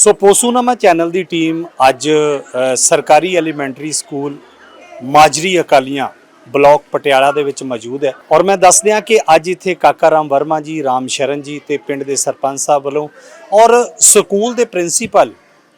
ਸੋ ਪੋਸੂਨਾਮਾ channel ਦੀ team ਅੱਜ ਸਰਕਾਰੀ elementary school Majri ਅਕਾਲੀਆਂ ਬਲਾਕ ਪਟਿਆਲਾ ਦੇ ਵਿੱਚ ਮੌਜੂਦ ਹੈ। ਔਰ ਮੈਂ ਦੱਸ ਦਿਆਂ ਕਿ ਅੱਜ ਇੱਥੇ ਕਾਕਾ ਰਾਮ ਵਰਮਾ ਜੀ, ਰਾਮ ਸ਼ਰਨ ਜੀ ਤੇ ਪਿੰਡ ਦੇ ਸਰਪੰਚ ਸਾਹਿਬ ਵੱਲੋਂ ਔਰ ਸਕੂਲ ਦੇ ਪ੍ਰਿੰਸੀਪਲ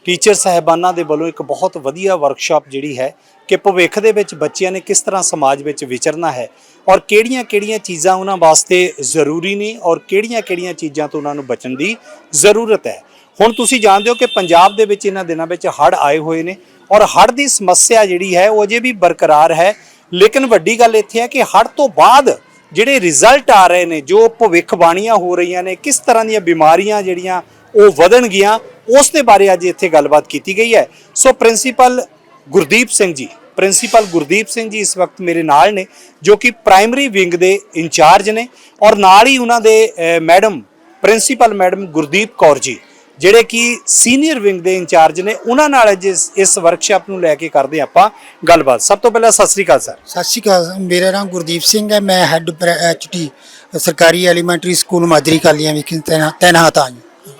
ਟੀਚਰ ਸਹਿਬਾਨਾਂ ਦੇ ਵੱਲੋਂ ਇੱਕ ਬਹੁਤ ਵਧੀਆ ਵਰਕਸ਼ਾਪ ਜਿਹੜੀ ਹੈ ਕਿ ਭਵਿੱਖ ਦੇ ਵਿੱਚ ਬੱਚਿਆਂ ਨੇ ਕਿਸ ਤਰ੍ਹਾਂ ਸਮਾਜ ਵਿੱਚ ਵਿਚਰਨਾ ਹੈ ਔਰ ਕਿਹੜੀਆਂ-ਕਿਹੜੀਆਂ ਚੀਜ਼ਾਂ ਉਹਨਾਂ ਵਾਸਤੇ ਜ਼ਰੂਰੀ ਨੇ ਔਰ ਕਿਹੜੀਆਂ-ਕਿਹੜੀਆਂ ਚੀਜ਼ਾਂ ਤੋਂ ਉਹਨਾਂ ਨੂੰ ਬਚਣ ਦੀ ਜ਼ਰੂਰਤ ਹੈ। ਹੁਣ ਤੁਸੀਂ ਜਾਣਦੇ ਹੋ ਕਿ ਪੰਜਾਬ ਦੇ ਵਿੱਚ ਇਹਨਾਂ ਦਿਨਾਂ ਵਿੱਚ ਹੜ੍ਹ ਆਏ ਹੋਏ ਨੇ ਔਰ ਹੜ੍ਹ ਦੀ ਸਮੱਸਿਆ ਜਿਹੜੀ ਹੈ ਉਹ ਅਜੇ ਵੀ ਬਰਕਰਾਰ ਹੈ। ਲੇਕਿਨ ਵੱਡੀ ਗੱਲ ਇੱਥੇ ਹੈ ਕਿ ਹੜ੍ਹ ਤੋਂ ਬਾਅਦ ਜਿਹੜੇ ਰਿਜ਼ਲਟ ਆ ਰਹੇ ਨੇ, ਜੋ ਭਵਿੱਖਬਾਣੀਆਂ ਹੋ ਰਹੀਆਂ ਨੇ, ਕਿਸ ਤਰ੍ਹਾਂ ਦੀਆਂ ਬਿਮਾਰੀਆਂ ਜਿਹੜੀਆਂ ਉਹ ਵਧਣਗੀਆਂ, ਉਸ ਦੇ ਬਾਰੇ ਅੱਜ ਇੱਥੇ ਗੱਲਬਾਤ ਕੀਤੀ ਗਈ ਹੈ। ਸੋ ਪ੍ਰਿੰਸੀਪਲ ਗੁਰਦੀਪ ਸਿੰਘ ਜੀ, ਪ੍ਰਿੰਸੀਪਲ ਗੁਰਦੀਪ ਸਿੰਘ ਜੀ ਇਸ ਵਕਤ ਮੇਰੇ ਨਾਲ ਨੇ, ਜੋ ਕਿ ਪ੍ਰਾਇਮਰੀ ਵਿੰਗ ਦੇ ਇੰਚਾਰਜ ਨੇ ਔਰ ਨਾਲ ਹੀ ਉਹਨਾਂ ਦੇ madam, principal madam Gurdeep Kaur ji. ਜਿਹੜੇ ਕਿ ਸੀਨੀਅਰ ਵਿੰਗ ਦੇ ਇੰਚਾਰਜ ਨੇ ਉਹਨਾਂ ਨਾਲ ਅੱਜ ਇਸ ਵਰਕਸ਼ਾਪ ਨੂੰ ਲੈ ਕੇ ਕਰਦੇ ਆਪਾਂ ਗੱਲਬਾਤ। ਸਭ ਤੋਂ ਪਹਿਲਾਂ ਸਤਿ ਸ੍ਰੀ ਅਕਾਲ ਸਰ। ਸਤਿ ਸ਼੍ਰੀ ਅਕਾਲ ਮੇਰਾ ਨਾਮ ਗੁਰਦੀਪ ਸਿੰਘ ਹੈ। ਮੈਂ ਹੈੱਡ ਐਚਟੀ ਸਰਕਾਰੀ ਐਲੀਮੈਂਟਰੀ ਸਕੂਲ ਮਾਦਰੀ ਕਾਲੀਆਂ ਵਿਖੇ ਤੈਨਾ- ਤੈਨਾਤ ਹਾਂ।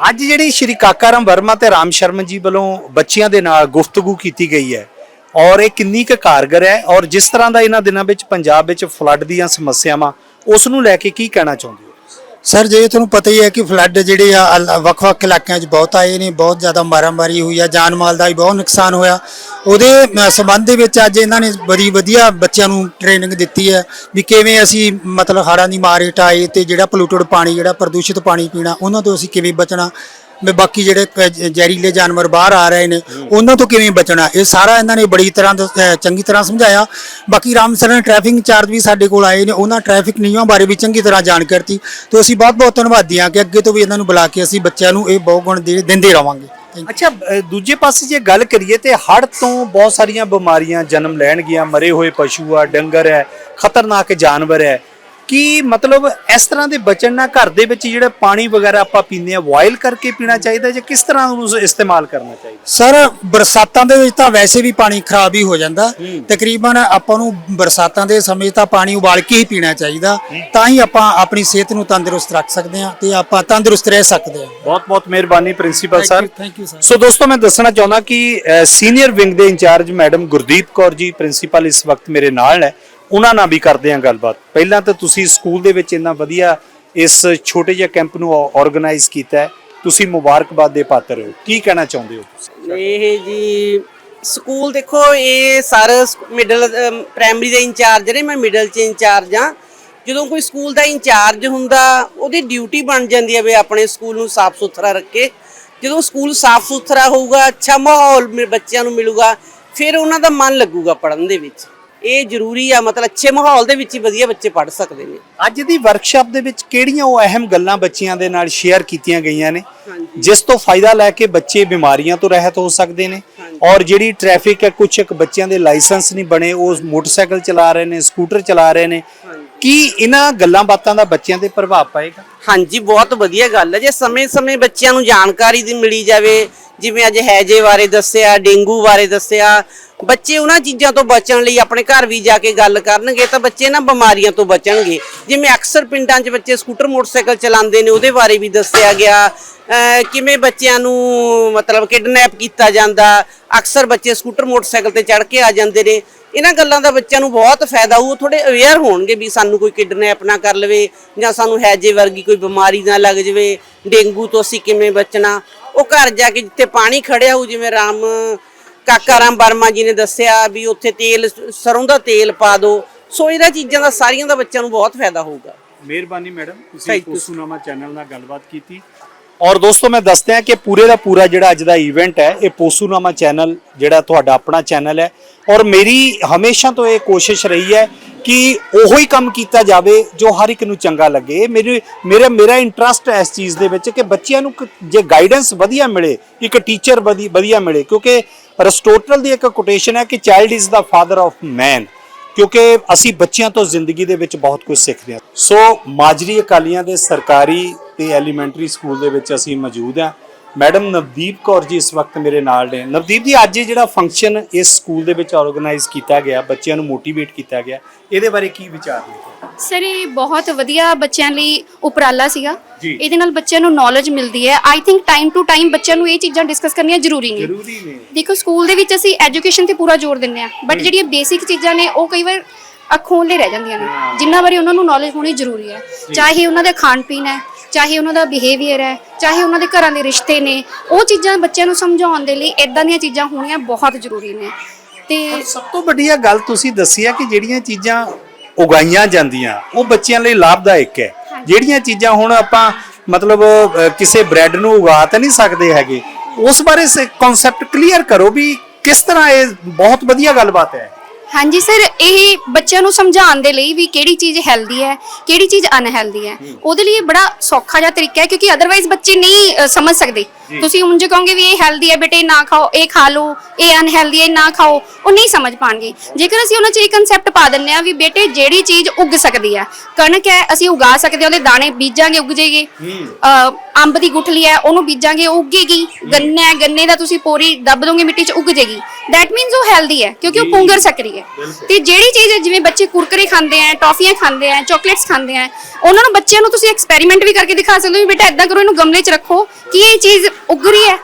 ਅੱਜ ਜਿਹੜੀ ਸ਼੍ਰੀ ਕਾਕਾਰਾਮ ਵਰਮਾ ਤੇ ਰਾਮ ਸ਼ਰਮਨ ਜੀ ਵੱਲੋਂ ਬੱਚਿਆਂ ਦੇ ਨਾਲ ਗੁਫ਼ਤਗੂ ਕੀਤੀ ਗਈ ਹੈ ਔਰ ਇਹ ਕਿੰਨੀ ਕੁ ਕਾਰਗਰ ਹੈ ਔਰ ਜਿਸ ਤਰ੍ਹਾਂ ਦਾ ਇਹਨਾਂ ਦਿਨਾਂ ਵਿੱਚ ਪੰਜਾਬ ਵਿੱਚ ਫਲੱਡ ਦੀਆਂ ਸਮੱਸਿਆਵਾਂ ਉਸ ਨੂੰ ਲੈ ਕੇ ਕੀ ਕਹਿਣਾ ਚਾਹੁੰਦੇ ਹੋ? ਸਰ ਜੇ ਤੁਹਾਨੂੰ ਪਤਾ ਹੀ ਹੈ ਕਿ ਫਲੱਡ ਜਿਹੜੇ ਆ ਅਲ- ਵੱਖ-ਵੱਖ ਇਲਾਕਿਆਂ 'ਚ ਬਹੁਤ ਆਏ ਨੇ ਬਹੁਤ ਜ਼ਿਆਦਾ ਮਾਰਾਮਾਰੀ ਹੋਈ ਆ ਜਾਨ ਮਾਲ ਦਾ ਵੀ ਬਹੁਤ ਨੁਕਸਾਨ ਹੋਇਆ। ਉਹਦੇ ਅ, ਸੰਬੰਧ ਦੇ ਵਿੱਚ ਅੱਜ ਇਹਨਾਂ ਨੇ ਬੜੀ ਵਧੀਆ ਬੱਚਿਆਂ ਨੂੰ ਟ੍ਰੇਨਿੰਗ ਦਿੱਤੀ ਹੈ ਵੀ ਕਿਵੇਂ ਅਸੀਂ ਮਤਲਬ ਹੜ੍ਹਾਂ ਦੀ ਮਾਰ ਹੇਠ ਆਏ ਤੇ ਜਿਹੜਾ ਪੋਲੂਟਡ ਪਾਣੀ ਜਿਹੜਾ ਪ੍ਰਦੂਸ਼ਿਤ ਪਾਣੀ ਪੀਣਾ ਉਹਨਾਂ ਤੋਂ ਅਸੀਂ ਕਿਵੇਂ ਬਚਣਾ। ਵੀ ਬਾਕੀ ਜਿਹੜੇ ਕ- ਜ- ਜ਼ਹਿਰੀਲੇ ਜਾਨਵਰ ਬਾਹਰ ਆ ਰਹੇ ਨੇ ਉਹਨਾਂ ਤੋਂ ਕਿਵੇਂ ਬਚਣਾ? ਇਹ ਸਾਰਾ ਇਹਨਾਂ ਨੇ ਬੜੀ ਤਰ੍ਹਾਂ ਦਾ, ਅ, ਚੰਗੀ ਤਰ੍ਹਾਂ ਸਮਝਾਇਆ। ਬਾਕੀ ਰਾਮ ਸਰਨ ਟ੍ਰੈਫਿਕ ਇੰਚਾਰਜ ਵੀ ਸਾਡੇ ਕੋਲ ਆਏ ਨੇ ਉਹਨਾਂ ਟ੍ਰੈਫਿਕ ਨਿਯਮਾਂ ਬਾਰੇ ਵੀ ਚੰਗੀ ਤਰ੍ਹਾਂ ਜਾਣਕਾਰੀ ਦਿੱਤੀ। ਤੇ ਅਸੀਂ ਬਹੁਤ ਬਹੁਤ ਧੰਨਵਾਦੀ ਹਾਂ ਕਿ ਅੱਗੇ ਤੋਂ ਵੀ ਇਹਨਾਂ ਨੂੰ ਬੁਲਾ ਕੇ ਅਸੀਂ ਬੱਚਿਆਂ ਨੂੰ ਇਹ ਬਹੁਤ ਗੁਣ ਦੇ- ਦਿੰਦੇ ਰਵਾਂਗੇ। Thank you. ਅੱਛਾ ਅ, ਦੂਜੇ ਪਾਸੇ ਜੇ ਗੱਲ ਕਰੀਏ ਤੇ ਹੜ੍ਹ ਤੋਂ ਬਹੁਤ ਸਾਰੀਆਂ ਬਿਮਾਰੀਆਂ ਜਨਮ ਲੈਣਗੀਆਂ ਮਰੇ ਹੋਏ ਪਸ਼ੂ ਆ ਡੰਗਰ ਹੈ ਖਤਰਨਾਕ ਜਾਨਵਰ ਹੈ। ਕੀ ਮਤਲਬ ਇਸ ਤਰ੍ਹਾਂ ਦੇ ਬਚਣ ਨਾਲ ਘਰ ਦੇ ਵਿੱਚ ਜਿਹੜਾ ਪਾਣੀ ਵਗੈਰਾ ਆਪਾਂ ਪੀਂਦੇ ਆ ਬੋਇਲ ਕਰਕੇ ਪੀਣਾ ਚਾਹੀਦਾ ਜਾਂ ਕਿਸ ਤਰ੍ਹਾਂ ਉਹਨੂੰ ਇਸਤੇਮਾਲ ਕਰਨਾ ਚਾਹੀਦਾ? ਸਰ ਬਰਸਾਤਾਂ ਦੇ ਵਿੱਚ ਤਾਂ ਵੈਸੇ ਵੀ ਪਾਣੀ ਖਰਾਬ ਹੀ ਹੋ ਜਾਂਦਾ। ਤਕਰੀਬਨ ਆਪਾਂ ਨੂੰ ਬਰਸਾਤਾਂ ਦੇ ਸਮੇਂ ਤਾਂ ਪਾਣੀ ਉਬਾਲ ਕੇ ਹੀ ਪੀਣਾ ਚਾਹੀਦਾ। ਤਾਂ ਹੀ ਆਪਾਂ ਆਪਣੀ ਸਿਹਤ ਨੂੰ ਤੰਦਰੁਸਤ ਰੱਖ ਸਕਦੇ ਹਾਂ ਤੇ ਆਪਾਂ ਤੰਦਰੁਸਤ ਰਹਿ ਸਕਦੇ ਹਾਂ। ਬਹੁਤ ਬਹੁਤ ਮਿਹਰਬਾਨੀ principal sir. Thank you sir so ਦੋਸਤੋ ਮੈਂ ਦੱਸਣਾ ਚਾਹੁੰਦਾ ਕਿ ਸੀਨੀਅਰ ਵਿੰਗ ਦੇ incharge madam Gurdeep Kaur ji principal ਇਸ ਵਕਤ ਮੇਰੇ ਨਾਲ ਹੈ। ਉਹਨਾਂ ਨਾਲ ਵੀ ਕਰਦੇ ਹਾਂ ਗੱਲਬਾਤ। ਪਹਿਲਾਂ ਤਾਂ ਤੁਸੀਂ ਸਕੂਲ ਦੇ ਵਿੱਚ ਇੰਨਾ ਵਧੀਆ ਇਸ ਛੋਟੇ ਜਿਹੇ ਕੈਂਪ ਨੂੰ ਆਰਗੇਨਾਈਜ਼ ਕੀਤਾ ਤੁਸੀਂ ਮੁਬਾਰਕਬਾਦ ਦੇ ਪਾਤਰ ਹੋ। ਕੀ ਕਹਿਣਾ ਚਾਹੁੰਦੇ ਹੋ ਇਹ ਜੀ, ਸਕੂਲ ਦੇਖੋ, ਇਹ ਸਰ ਮਿਡਲ ਪ੍ਰਾਇਮਰੀ ਦੇ ਇੰਚਾਰਜ ਨੇ, ਮੈਂ ਮਿਡਲ ਚ ਇੰਚਾਰਜ ਆ। ਜਦੋਂ ਕੋਈ ਸਕੂਲ ਦਾ ਇੰਚਾਰਜ ਹੁੰਦਾ, ਉਹਦੀ ਡਿਊਟੀ ਬਣ ਜਾਂਦੀ ਹੈ ਵੀ ਆਪਣੇ ਸਕੂਲ ਨੂੰ ਸਾਫ਼ ਸੁਥਰਾ ਰੱਖੇ। ਜਦੋਂ ਸਕੂਲ ਸਾਫ਼ ਸੁਥਰਾ ਹੋਊਗਾ, ਅੱਛਾ ਮਾਹੌਲ ਬੱਚਿਆਂ ਨੂੰ ਮਿਲੂਗਾ, ਫਿਰ ਉਹਨਾਂ ਦਾ ਮਨ ਲੱਗੂਗਾ ਪੜ੍ਹਨ ਦੇ ਵਿੱਚ। ਇਹ ਜ਼ਰੂਰੀ ਆ ਮਤਲਬ ਅੱਛੇ ਮਾਹੌਲ ਦੇ ਵਿੱਚ ਹੀ ਵਧੀਆ ਬੱਚੇ ਪੜ੍ਹ ਸਕਦੇ ਨੇ। ਅੱਜ ਦੀ ਵਰਕਸ਼ਾਪ ਦੇ ਵਿੱਚ ਕਿਹੜੀਆਂ ਉਹ ਅਹਿਮ ਗੱਲਾਂ ਬੱਚਿਆਂ ਦੇ ਨਾਲ ਸ਼ੇਅਰ ਕੀਤੀਆਂ ਗਈਆਂ ਨੇ? ਜਿਸ ਤੋਂ ਫਾਇਦਾ ਲੈ ਕੇ ਬੱਚੇ ਬਿਮਾਰੀਆਂ ਤੋਂ ਰਹਿਤ ਹੋ ਸਕਦੇ ਨੇ ਔਰ ਜਿਹੜੀ ਟ੍ਰੈਫਿਕ ਹੈ ਕੁਝ ਇੱਕ ਬੱਚਿਆਂ ਦੇ ਲਾਇਸੈਂਸ ਨਹੀਂ ਬਣੇ ਉਹ ਮੋਟਰਸਾਈਕਲ ਚਲਾ ਰਹੇ ਨੇ ਸਕੂਟਰ ਚਲਾ ਰਹੇ ਨੇ। ਕੀ ਇਹਨਾਂ ਗੱਲਾਂ ਬਾਤਾਂ ਦਾ ਬੱਚਿਆਂ ਤੇ ਪ੍ਰਭਾਵ ਪਾਏਗਾ? ਹਾਂਜੀ ਬਹੁਤ ਵਧੀਆ ਗੱਲ ਹੈ। ਜੇ ਸਮੇਂ-ਸਮੇਂ ਬੱਚਿਆਂ ਨੂੰ ਜਾਣਕਾਰੀ ਦੀ ਮਿਲੀ ਜਾਵੇ ਜਿਵੇਂ ਅੱਜ ਹੈਜੇ ਬਾਰੇ ਦੱਸਿਆ, ਡੇਂਗੂ ਬਾਰੇ ਦੱਸਿਆ, ਬੱਚੇ ਉਹਨਾਂ ਚੀਜ਼ਾਂ ਤੋਂ ਬਚਣ ਲਈ ਆਪਣੇ ਘਰ ਵੀ ਜਾ ਕੇ ਗੱਲ ਕਰਨਗੇ ਤਾਂ ਬੱਚੇ ਨਾ ਬਿਮਾਰੀਆਂ ਤੋਂ ਬਚਣਗੇ। ਜਿਵੇਂ ਅਕਸਰ ਪਿੰਡਾਂ 'ਚ ਬੱਚੇ ਸਕੂਟਰ ਮੋਟਰਸਾਈਕਲ ਚਲਾਉਂਦੇ ਨੇ, ਉਹਦੇ ਬਾਰੇ ਵੀ ਦੱਸਿਆ ਗਿਆ। ਕਿਵੇਂ ਬੱਚਿਆਂ ਨੂੰ ਮਤਲਬ ਕਿਡਨੈਪ ਕੀਤਾ ਜਾਂਦਾ, ਅਕਸਰ ਬੱਚੇ ਸਕੂਟਰ ਮੋਟਰਸਾਈਕਲ ਤੇ ਚੜ੍ਹ ਕੇ ਆ ਜਾਂਦੇ ਨੇ। ਇਹਨਾਂ ਗੱਲਾਂ ਦਾ ਬੱਚਿਆਂ ਨੂੰ ਬਹੁਤ ਫਾਇਦਾ ਹੋਊ ਥੋੜੇ ਅਵੇਅਰ ਹੋਣਗੇ ਵੀ ਸਾਨੂੰ ਕੋਈ ਕਿਡਨੈਪ ਨਾ ਕਰ ਲਵੇ ਜਾਂ ਸਾਨੂੰ ਹੈਜੇ ਵਰਗੀ ਕੋਈ ਬਿਮਾਰੀ ਨਾ ਲੱਗ ਜਾਵੇ, ਡੇਂਗੂ ਤੋਂ ਅਸੀਂ ਕਿਵੇਂ ਬਚਣਾ। ਉਹ ਘਰ ਜਾ ਕੇ ਜਿੱਥੇ ਪਾਣੀ ਖੜਿਆ ਹੋਊ ਜਿਵੇਂ ਰਾਮ ਕਾਕਾ ਰਾਮ ਵਰਮਾ ਜੀ ਨੇ ਦੱਸਿਆ ਵੀ ਉੱਥੇ ਤੇਲ ਸਰੋਂ ਦਾ ਤੇਲ ਪਾ ਦਿਓ ਸੋ ਇਹਨਾਂ ਚੀਜ਼ਾਂ ਦਾ ਸਾਰੀਆਂ ਦਾ ਬੱਚਿਆਂ ਨੂੰ ਬਹੁਤ ਫਾਇਦਾ ਹੋਊਗਾ। ਮਿਹਰਬਾਨੀ ਮੈਡਮ ਤੁਸੀਂ. ਪੋਸੂਨਾਮਾ ਚੈਨਲ ਨਾਲ ਗੱਲਬਾਤ ਕੀਤੀ। ਔਰ ਦੋਸਤੋ, ਮੈਂ ਦੱਸਦਾ ਕਿ ਪੂਰੇ ਦਾ ਪੂਰਾ ਜਿਹੜਾ ਅੱਜ ਦਾ ਇਵੈਂਟ ਹੈ, ਇਹ ਪੋਸੂਨਾਮਾ ਚੈਨਲ ਜਿਹੜਾ ਤੁਹਾਡਾ ਆਪਣਾ ਚੈਨਲ ਹੈ। ਔਰ ਮੇਰੀ ਹਮੇਸ਼ਾ ਤੋਂ ਇਹ ਕੋਸ਼ਿਸ਼ ਰਹੀ ਹੈ ਕਿ ਉਹੋ ਹੀ ਕੰਮ ਕੀਤਾ ਜਾਵੇ ਜੋ ਹਰ ਇੱਕ ਨੂੰ ਚੰਗਾ ਲੱਗੇ। ਮੇਰੇ, ਮੇਰਾ ਮੇਰਾ ਇੰਟਰਸਟ ਹੈ ਇਸ ਚੀਜ਼ ਦੇ ਵਿੱਚ ਕਿ ਬੱਚਿਆਂ ਨੂੰ ਜੇ ਗਾਈਡੈਂਸ ਵਧੀਆ ਮਿਲੇ, ਇੱਕ ਟੀਚਰ ਵਧੀਆ ਮਿਲੇ, ਕਿਉਂਕਿ ਅਰਿਸਟੋਟਲ ਦੀ ਇੱਕ ਕੋਟੇਸ਼ਨ ਹੈ ਕਿ child is the father of man ਕਿਉਂਕਿ ਅਸੀਂ ਬੱਚਿਆਂ ਤੋਂ ਜ਼ਿੰਦਗੀ ਦੇ ਵਿੱਚ ਬਹੁਤ ਕੁਝ ਸਿੱਖਦੇ ਹਾਂ। ਸੋ, ਮਾਜਰੀ ਅਕਾਲੀਆਂ ਦੇ ਸਰਕਾਰੀ ਤੇ ਐਲੀਮੈਂਟਰੀ ਸਕੂਲ ਦੇ ਵਿੱਚ ਅਸੀਂ ਮੌਜੂਦ ਹਾਂ। ਮੈਡਮ ਨਵਦੀਪ ਕੌਰ ਜੀ ਇਸ ਵਕਤ ਮੇਰੇ ਨਾਲ ਨੇ। ਨਵਦੀਪ ਜੀ ਅੱਜ ਜਿਹੜਾ ਫੰਕਸ਼ਨ ਇਸ ਸਕੂਲ ਦੇ ਵਿੱਚ ਆਰਗੇਨਾਈਜ਼ ਕੀਤਾ ਗਿਆ ਬੱਚਿਆਂ ਨੂੰ ਮੋਟੀਵੇਟ ਕੀਤਾ ਗਿਆ ਇਹਦੇ ਬਾਰੇ ਕੀ ਵਿਚਾਰ ਨੇ? ਸਰ ਇਹ ਬਹੁਤ ਵਧੀਆ ਬੱਚਿਆਂ ਲਈ ਉਪਰਾਲਾ ਸੀਗਾ। ਇਹਦੇ ਨਾਲ ਬੱਚਿਆਂ ਨੂੰ ਨੌਲੇਜ ਮਿਲਦੀ ਹੈ। I think time to time ਬੱਚਿਆਂ ਨੂੰ ਇਹ ਚੀਜ਼ਾਂ ਡਿਸਕਸ ਕਰਨੀਆਂ ਜ਼ਰੂਰੀ ਨੇ। ਜ਼ਰੂਰੀ ਨੇ। ਦੇਖੋ ਸਕੂਲ ਦੇ ਵਿੱਚ ਅਸੀਂ ਐਜੂਕੇਸ਼ਨ ਤੇ ਪੂਰਾ ਜ਼ੋਰ ਦਿੰਦੇ ਆ ਬਟ ਜਿਹੜੀਆਂ ਬੇਸਿਕ ਚੀਜ਼ਾਂ ਨੇ ਉਹ ਕਈ ਵਾਰ ਅੱਖੋਂ ਲੈ ਰਹਿ ਜਾਂਦੀਆਂ ਨੇ। ਜਿੰਨਾ ਵਾਰੀ ਉਹਨਾਂ ਨੂੰ ਨੌਲੇਜ ਹੋਣੀ ਜ਼ਰੂਰੀ ਹੈ। ਚਾਹੇ ਉਹਨਾਂ ਦਾ ਖਾਣ ਪੀਣ ਹੈ ਚਾਹੇ ਉਹਨਾਂ ਦਾ ਬਿਹੇਵੀਅਰ ਹੈ ਚਾਹੇ ਉਹਨਾਂ ਦੇ ਘਰਾਂ ਦੇ ਰਿਸ਼ਤੇ ਨੇ ਉਹ ਚੀਜ਼ਾਂ ਬੱਚਿਆਂ ਨੂੰ ਸਮਝਾਉਣ ਦੇ ਲਈ ਇਦਾਂ ਦੀਆਂ ਚੀਜ਼ਾਂ ਹੋਣੀਆਂ ਬਹੁਤ ਜ਼ਰੂਰੀ ਨੇ। ਤੇ ਸਭ ਤੋਂ ਵੱਡੀ ਇਹ ਗੱਲ ਤੁਸੀਂ ਦੱਸੀ ਹੈ ਕਿ ਜਿਹੜੀਆਂ ਚੀਜ਼ਾਂ ਉਗਾਈਆਂ ਜਾਂਦੀਆਂ ਉਹ ਬੱਚਿਆਂ ਲਈ ਲਾਭਦਾਇਕ ਹੈ। ਜਿਹੜੀਆਂ ਚੀਜ਼ਾਂ ਹੁਣ ਆਪਾਂ ਮਤਲਬ ਕਿਸੇ ਬ੍ਰੈਡ ਨੂੰ ਉਗਾ ਤਾਂ ਨਹੀਂ ਸਕਦੇ ਹੈਗੇ। ਉਸ ਬਾਰੇ ਕਨਸੈਪਟ ਕਲੀਅਰ ਕਰੋ ਵੀ ਕਿਸ ਤਰ੍ਹਾਂ ਇਹ ਬਹੁਤ ਵਧੀਆ ਗੱਲਬਾਤ ਹੈ। ਹਾਂਜੀ ਸਰ ਇਹ ਬੱਚਿਆਂ ਨੂੰ ਸਮਝਾਉਣ ਦੇ ਲਈ ਵੀ ਕਿਹੜੀ ਚੀਜ਼ ਹੈਲਦੀ ਹੈ ਕਿਹੜੀ ਚੀਜ਼ ਅਨਹੈਲਦੀ ਹੈ। ਉਹਦੇ ਲਈ ਇਹ ਬੜਾ ਸੌਖਾ ਜਿਹਾ ਤਰੀਕਾ ਹੈ ਕਿਉਂਕਿ ਅਦਰਵਾਈਜ਼ ਬੱਚੇ ਨਹੀਂ ਅ, ਸਮਝ ਸਕਦੇ। ਤੁਸੀਂ ਉਂਝ ਕਹੋਗੇ ਵੀ ਇਹ ਹੈਲਦੀ ਹੈ ਬੇਟੇ ਨਾ ਖਾਓ ਇਹ ਖਾ ਲਓ ਇਹ ਅਨਹੈਲਦੀ ਹੈ ਨਾ ਖਾਓ ਉਹ ਨਹੀਂ ਸਮਝ ਪਾਣਗੇ। ਜੇਕਰ ਅਸੀਂ ਉਹਨਾਂ 'ਚ ਇਹ ਕਨਸੈਪਟ ਪਾ ਦਿੰਨੇ ਆ ਵੀ ਬੇਟੇ ਜਿਹੜੀ ਚੀਜ਼ ਉੱਗ ਸਕਦੀ ਹੈ ਕਣਕ ਹੈ ਅਸੀਂ ਉਗਾ ਸਕਦੇ ਹਾਂ ਉਹਦੇ ਦਾਣੇ ਬੀਜਾਂਗੇ ਉੱਗ ਜੇਗੇ ਅ, ਅੰਬ ਦੀ ਗੁਠਲੀ ਹੈ ਉਹਨੂੰ ਬੀਜਾਂਗੇ ਉਹ ਉੱਗੇਗੀ। ਗੰਨਾ ਹੈ ਗੰਨੇ ਦਾ ਤੁਸੀਂ ਪੋਰੀ ਦੱਬ ਦੋਗੇ ਮਿੱਟੀ 'ਚ ਉੱਗ ਜੇਗੀ ਦੈਟ ਮੀਨਸ ਉਹ ਹੈਲਦੀ ਹੈ ਕਿਉਂਕਿ ਉਹ ਪੁੰਗਰ ਸਕਰੀ ਹੈ। ਤੇ ਜਿਹੜੀ ਚੀਜ਼ ਜਿਵੇਂ ਬੱਚੇ ਕੁਰਕਰੇ ਖਾਂਦੇ ਆ ਟੌਫੀਆਂ ਖਾਂਦੇ ਆ ਚਾਕਲੇਟਸ ਖਾਂਦੇ ਆ ਉਹਨਾਂ ਨੂੰ ਬੱਚਿਆਂ ਨੂੰ ਤੁਸੀਂ ਐਕਸਪੈਰੀਮੈਂਟ ਵੀ ਕਰਕੇ ਦਿਖਾ ਸਕਦੇ ਹੋ ਵੀ ਬੇਟਾ ਇਦਾਂ ਕਰੋ ਇਹਨੂੰ ਗਮਲੇ 'ਚ ਰੱਖੋ ਕਿ ਇਹ ਚੀਜ਼ ਉੱਗ ਰਹੀ ਹੈ।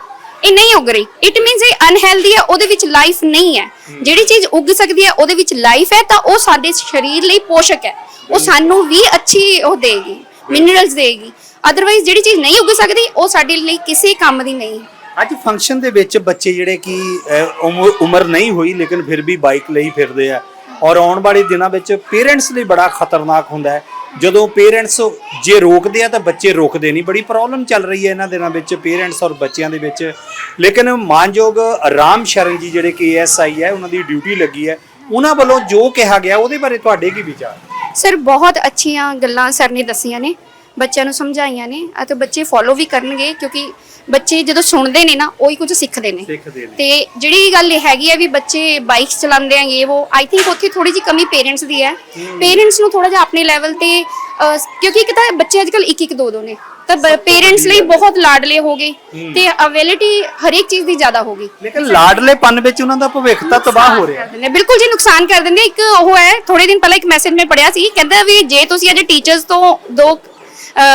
ਇਹ ਨਹੀਂ ਉੱਗ ਰਹੀ ਇਟ ਮੀਨਸ ਇਹ ਅਨਹੈਲਦੀ ਹੈ ਉਹਦੇ ਵਿੱਚ ਲਾਈਫ ਨਹੀਂ ਹੈ। ਜਿਹੜੀ ਚੀਜ਼ ਉੱਗ ਸਕਦੀ ਹੈ ਉਹਦੇ ਵਿੱਚ ਲਾਈਫ ਹੈ ਤਾਂ ਉਹ ਸਾਡੇ ਸਰੀਰ ਲਈ ਪੋਸ਼ਕ ਹੈ। ਉਹ ਸਾਨੂੰ ਵੀ ਅੱਛੀ ਉਹ ਦੇਗੀ ਮਿਨਰਲਸ ਦੇਗੀ। ਅਦਰਵਾਈਜ਼ ਜਿਹੜੀ ਚੀਜ਼ ਨਹੀਂ ਉੱਗ ਸਕਦੀ ਉਹ ਸਾਡੇ ਲਈ ਕਿਸੇ ਕੰਮ ਦੀ ਨਹੀਂ। ਹੈ ਅੱਜ ਫੰਕਸ਼ਨ ਦੇ ਵਿੱਚ ਬੱਚੇ ਜਿਹੜੇ ਕਿ ਅਹ, ਉਮ- ਉਮਰ ਨਹੀਂ ਹੋਈ ਲੇਕਿਨ ਫਿਰ ਵੀ ਬਾਈਕ ਲਈ ਫਿਰਦੇ ਆ। ਔਰ ਆਉਣ ਵਾਲੇ ਦਿਨਾਂ ਵਿੱਚ ਪੇਰੈਂਟਸ ਲਈ ਬੜਾ ਖਤਰਨਾਕ ਹੁੰਦਾ ਹੈ। ਜਦੋਂ ਪੇਰੈਂਟਸ ਜੇ ਰੋਕਦੇ ਆ ਤਾਂ ਬੱਚੇ ਰੋਕਦੇ ਨਹੀਂ। ਬੜੀ ਪ੍ਰੋਬਲਮ ਚੱਲ ਰਹੀ ਹੈ ਇਹਨਾਂ ਦਿਨਾਂ ਵਿੱਚ ਪੇਰੈਂਟਸ ਔਰ ਬੱਚਿਆਂ ਦੇ ਵਿੱਚ। ਲੇਕਿਨ ਮਾਨਯੋਗ ਰਾਮ ਸ਼ਰਨ ਜੀ ਜਿਹੜੇ ਕਿ ਐਸਆਈ ਹੈ, ਉਹਨਾਂ ਦੀ ਡਿਊਟੀ ਲੱਗੀ ਹੈ। ਉਹਨਾਂ ਵੱਲੋਂ ਜੋ ਕਿਹਾ ਗਿਆ, ਉਹਦੇ ਬਾਰੇ ਤੁਹਾਡੇ ਕੀ ਵਿਚਾਰ? ਸਰ ਬਹੁਤ ਅੱਛੀਆਂ ਗੱਲਾਂ ਸਰ ਨੇ ਦੱਸੀਆਂ ਨੇ। ਬੱਚਿਆਂ ਨੂੰ ਸਮਝਾਈਆਂ ਨੇ ਅਤੇ ਬੱਚੇ ਫੋਲੋ ਵੀ ਕਰਨਗੇ ਕਿਉਂਕਿ ਬੱਚੇ ਜਦੋਂ ਸੁਣਦੇ ਨੇ ਨਾ ਉਹੀ ਕੁਝ ਸਿੱਖਦੇ ਨੇ। ਸਿੱਖਦੇ ਨੇ। ਤੇ ਜਿਹੜੀ ਗੱਲ ਇਹ ਹੈਗੀ ਹੈ ਵੀ ਬੱਚੇ ਬਾਈਕਸ ਚਲਾਉਂਦੇ ਆ ਇਹ ਉਹ ਆਈ ਥਿੰਕ ਉੱਥੇ ਥੋੜੀ ਜਿਹੀ ਕਮੀ ਪੇਰੈਂਟਸ ਦੀ ਹੈ। ਪੇਰੈਂਟਸ ਨੂੰ ਥੋੜਾ ਜਿਹਾ ਆਪਣੇ ਲੈਵਲ ਤੇ ਅਹ, ਕਿਉਂਕਿ ਇੱਕ ਤਾਂ ਬੱਚੇ ਅੱਜਕੱਲ ਇੱਕ ਇੱਕ ਦੋ ਦੋ ਨੇ ਤਾਂ ਪੇਰੈਂਟਸ ਲਈ ਬਹੁਤ ਲਾਡਲੇ ਹੋ ਗਏ ਤੇ ਅਵੇਲਿਟੀ ਹਰੇਕ ਚੀਜ਼ ਦੀ ਜ਼ਿਆਦਾ ਹੋ ਗਈ। ਲੇਕਿਨ ਲਾਡਲੇਪਨ ਵਿੱਚ ਉਹਨਾਂ ਦਾ ਭਵਿੱਖ ਤਾਂ ਤਬਾਹ ਹੋ ਰਿਹਾ। ਦਿੰਦੇ। ਬਿਲਕੁਲ ਜੀ ਨੁਕਸਾਨ ਕਰ ਦਿੰਦੇ ਆ। ਇੱਕ ਉਹ ਹੈ ਥੋੜੇ ਦਿਨ ਪਹਿਲਾਂ ਇੱਕ ਮੈਸੇਜ ਮੈਂ ਪੜਿਆ ਸੀ ਕਹਿੰਦਾ ਵੀ ਜੇ ਤੁਸੀਂ ਅੱਜ ਟੀਚਰਸ ਤੋਂ ਦੋ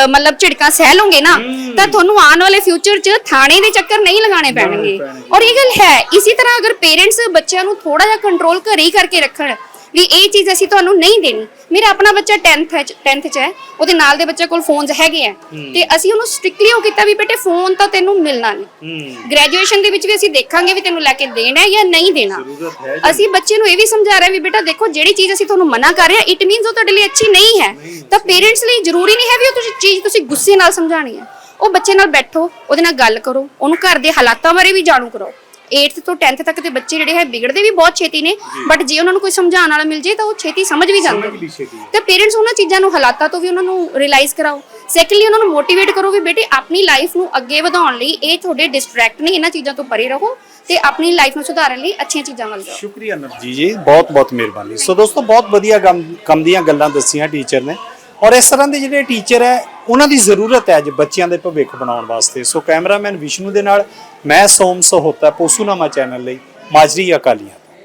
ਮਤਲਬ ਝਿੜਕਾਂ ਸਹਿ ਲਓਗੇ ਨਾ ਤਾਂ ਤੁਹਾਨੂੰ ਆਉਣ ਵਾਲੇ ਫਿਊਚਰ 'ਚ ਥਾਣੇ ਦੇ ਚੱਕਰ ਨਹੀਂ ਲਗਾਉਣੇ ਪੈਣਗੇ। ਔਰ ਇਹ ਗੱਲ ਹੈ ਇਸੇ ਤਰ੍ਹਾਂ ਅਗਰ ਪੇਰੈਂਟਸ ਬੱਚਿਆਂ ਨੂੰ ਥੋੜਾ ਜਿਹਾ ਕੰਟਰੋਲ ਘਰੇ ਹੀ ਕਰਕੇ ਰੱਖਣ ਵੀ ਇਹ ਚੀਜ਼ ਅਸੀਂ ਤੁਹਾਨੂੰ ਨਹੀਂ ਦੇਣੀ। ਮੇਰਾ ਆਪਣਾ ਬੱਚਾ 10th ਹੈ 10th 'ਚ ਹੈ। ਉਹਦੇ ਨਾਲ ਦੇ ਬੱਚੇ ਕੋਲ ਫੋਨਸ ਹੈਗੇ ਆ। ਤੇ ਅਸੀਂ ਉਹਨੂੰ ਸਟ੍ਰਿਕਟਲੀ ਉਹ ਕੀਤਾ ਵੀ ਬੇਟੇ ਫੋਨ ਤਾਂ ਤੈਨੂੰ ਮਿਲਣਾ ਨਹੀਂ ਗ੍ਰੈਜੂਏਸ਼ਨ ਦੇ ਵਿੱਚ ਵੀ ਅਸੀਂ ਦੇਖਾਂਗੇ ਵੀ ਤੈਨੂੰ ਲੈ ਕੇ ਦੇਣਾ ਹੈ ਜਾਂ ਨਹੀਂ ਦੇਣਾ। ਅਸੀਂ ਬੱਚੇ ਨੂੰ ਇਹ ਵੀ ਸਮਝਾ ਰਹੇ ਵੀ ਬੇਟਾ ਦੇਖੋ ਜਿਹੜੀ ਚੀਜ਼ ਅਸੀਂ ਤੁਹਾਨੂੰ ਮਨਾ ਕਰ ਰਹੇ ਹਾਂ ਇਟ ਮੀਨਸ ਉਹ ਤੁਹਾਡੇ ਲਈ ਅੱਛੀ ਨਹੀਂ ਹੈ। ਤਾਂ ਪੇਰੈਂਟਸ ਲਈ ਜ਼ਰੂਰੀ ਨਹੀਂ ਹੈ ਵੀ ਉਹ ਤੁਸੀਂ ਚੀਜ਼ ਤੁਸੀਂ ਗੁੱਸੇ ਨਾਲ ਸਮਝਾਣੀ ਹੈ। ਉਹ ਬੱਚੇ ਨਾਲ ਬੈਠੋ ਉਹਦੇ ਨਾਲ ਗੱਲ ਕਰੋ ਉਹਨੂੰ ਘਰ ਦੇ ਹਾਲਾਤਾਂ ਬਾਰੇ ਵੀ ਜਾਣੂ ਕਰੋ 8th ਤੋਂ 10th ਤੱਕ ਦੇ ਬੱਚੇ ਜਿਹੜੇ ਹੈ ਵਿਗੜਦੇ ਵੀ ਬਹੁਤ ਛੇਤੀ ਨੇ ਬਟ ਜੇ ਉਹਨਾਂ ਨੂੰ ਕੋਈ ਸਮਝਾਉਣ ਵਾਲਾ ਮਿਲ ਜੇ ਤਾਂ ਉਹ ਛੇਤੀ ਸਮਝ ਵੀ ਜਾਂਦੇ ਨੇ ਤੇ ਪੇਰੈਂਟਸ ਉਹਨਾਂ ਚੀਜ਼ਾਂ ਨੂੰ ਹਾਲਾਤਾਂ ਤੋਂ ਵੀ ਉਹਨਾਂ ਨੂੰ ਰਿਅਲਾਈਜ਼ ਕਰਾਓ। ਸੈਕੰਡਲੀ ਉਹਨਾਂ ਨੂੰ ਮੋਟੀਵੇਟ ਕਰੋ ਵੀ ਬੇਟੇ ਆਪਣੀ ਲਾਈਫ ਨੂੰ ਅੱਗੇ ਵਧਾਉਣ ਲਈ ਇਹ ਤੁਹਾਡੇ ਡਿਸਟਰੈਕਟ ਨਹੀਂ ਇਹਨਾਂ ਚੀਜ਼ਾਂ ਤੋਂ ਪਰੇ ਰਹੋ ਤੇ ਆਪਣੀ ਲਾਈਫ ਨੂੰ ਸੁਧਾਰਨ ਲਈ ਅੱਛੀਆਂ ਚੀਜ਼ਾਂ ਵੱਲ ਜਾਓ। ਸ਼ੁਕਰੀਆ ਨਰਜੀ ਜੀ ਬਹੁਤ ਬਹੁਤ ਮਿਹਰਬਾਨੀ। ਸੋ ਦੋਸਤੋ ਬਹੁਤ ਵਧੀਆ ਕੰਮ ਕੰਮ ਦੀਆਂ ਗੱਲਾਂ ਦੱਸੀਆਂ ਟੀਚਰ ਨੇ। ਔਰ ਇਸ ਤਰ੍ਹਾਂ ਦੇ ਜਿਹੜੇ ਟੀਚਰ ਹੈ ਉਹਨਾਂ ਦੀ ਜ਼ਰੂਰਤ ਹੈ ਅੱਜ ਬੱਚਿਆਂ ਦੇ ਭਵਿੱਖ ਬਣਾਉਣ ਵਾਸਤੇ। ਸੋ ਕੈਮਰਾਮੈਨ ਵਿਸ਼ਨੂੰ ਦੇ ਨਾਲ ਮੈਂ ਸੋਮ ਸਹੋਤਾ, ਪੋਸੂਨਾਮਾ ਚੈਨਲ ਲਈ। ਮਾਜਰੀ ਅਕਾਲੀਆਂ।